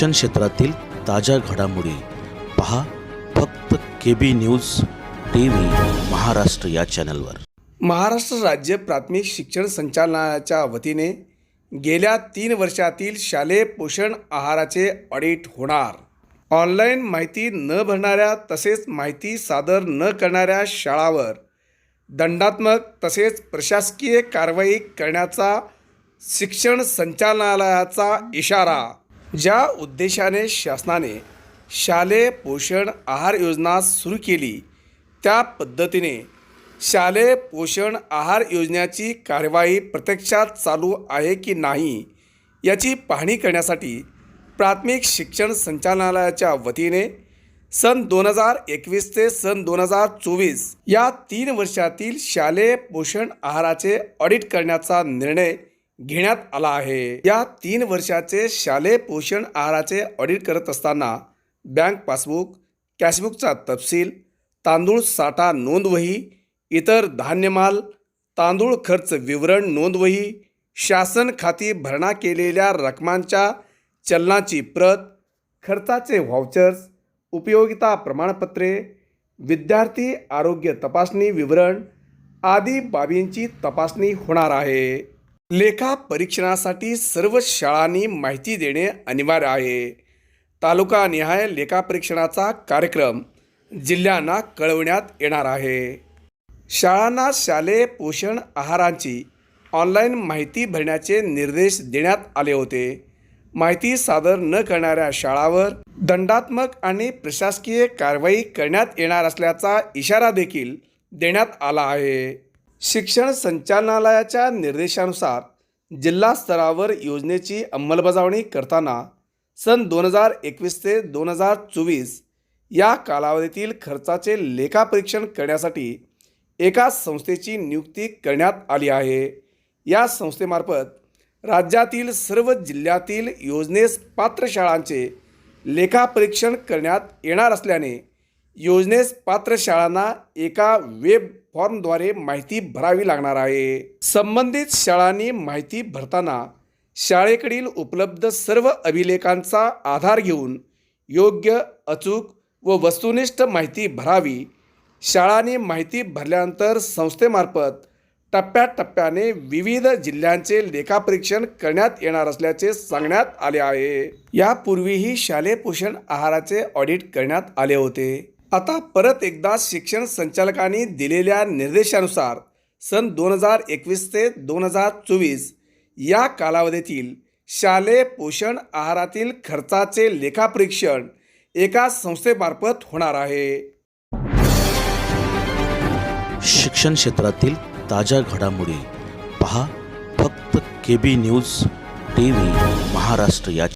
शिक्षण क्षेत्रातील ताज्या घडामोडी पहा फक्त K B news T V Maharashtra या चॅनलवर. महाराष्ट्र राज्य प्राथमिक शिक्षण संचालनालयाच्या वतीने गेल्या तीन वर्षातील शालेय पोषण आहाराचे ऑडिट होणार. ऑनलाईन माहिती न भरणाऱ्या तसेच माहिती सादर न करणाऱ्या शाळावर दंडात्मक तसेच प्रशासकीय कारवाई करण्याचा शिक्षण संचालनालयाचा इशारा ज्या उद्देशाने शासनाने शालेय पोषण आहार योजना सुरू केली त्या पद्धतीने शालेय पोषण आहार योजनेची कार्यवाही प्रत्यक्षात चालू आहे की नाही याची पाहणी करण्यासाठी प्राथमिक शिक्षण संचालनालयाच्या वतीने सन दोन हजार एकवीस ते सन दोन हजार चोवीस या तीन वर्षातील शालेय पोषण आहाराचे ऑडिट करण्याचा निर्णय घेण्यात आला आहे. या तीन वर्षाचे शालेय पोषण आहाराचे ऑडिट करत असताना बँक पासबुक कॅशबुकचा तपशील तांदूळ साठा नोंदवही इतर धान्यमाल तांदूळ खर्च विवरण नोंदवही शासन खाती भरणा केलेल्या रकमांच्या चलनाची प्रत खर्चाचे व्हाउचर्स उपयोगिता प्रमाणपत्रे विद्यार्थी आरोग्य तपासणी विवरण आदी बाबींची तपासणी होणार आहे. लेखा परीक्षणासाठी सर्व शाळांनी माहिती देणे अनिवार्य आहे. तालुकानिहाय लेखापरीक्षणाचा कार्यक्रम जिल्ह्यांना कळवण्यात येणार आहे. शाळांना शालेय पोषण आहारांची ऑनलाईन माहिती भरण्याचे निर्देश देण्यात आले होते. माहिती सादर न करणाऱ्या शाळावर दंडात्मक आणि प्रशासकीय कारवाई करण्यात येणार असल्याचा इशारा देखील देण्यात आला आहे. शिक्षण संचालनालयाच्या निर्देशानुसार जिल्हा स्तरावर योजनेची अंमलबजावणी करताना सन दोन हजार एकवीस ते दोन हजार चोवीस या कालावधीतील खर्चाचे लेखापरीक्षण करण्यासाठी एका संस्थेची नियुक्ती करण्यात आली आहे. या संस्थेमार्फत राज्यातील सर्व जिल्ह्यातील योजनेस पात्र शाळांचे लेखापरीक्षण करण्यात येणार असल्याने योजनेस पात्र शाळांना एका वेब फॉर्मद्वारे माहिती भरावी लागणार आहे. संबंधित शाळांनी माहिती भरताना शाळेकडील उपलब्ध सर्व अभिलेखांचा आधार घेऊन योग्य अचूक व वस्तुनिष्ठ माहिती भरावी शाळांनी माहिती भरल्यानंतर संस्थेमार्फत टप्प्याटप्प्याने विविध जिल्ह्यांचे लेखापरीक्षण करण्यात येणार असल्याचे सांगण्यात आले आहे. यापूर्वीही शालेय पोषण आहाराचे ऑडिट करण्यात आले होते. आता परत एकदा शिक्षण संचालकांनी दिलेल्या निर्देशानुसार सन दोन हजार एकवीस ते दोन हजार चोवीस या कालावधीतील शालेय पोषण आहारातील खर्चाचे लेखापरीक्षण एका संस्थेमार्फत होणार आहे. शिक्षण क्षेत्रातील ताज्या घडामोडी पहा फक्त K B news T V Maharashtra या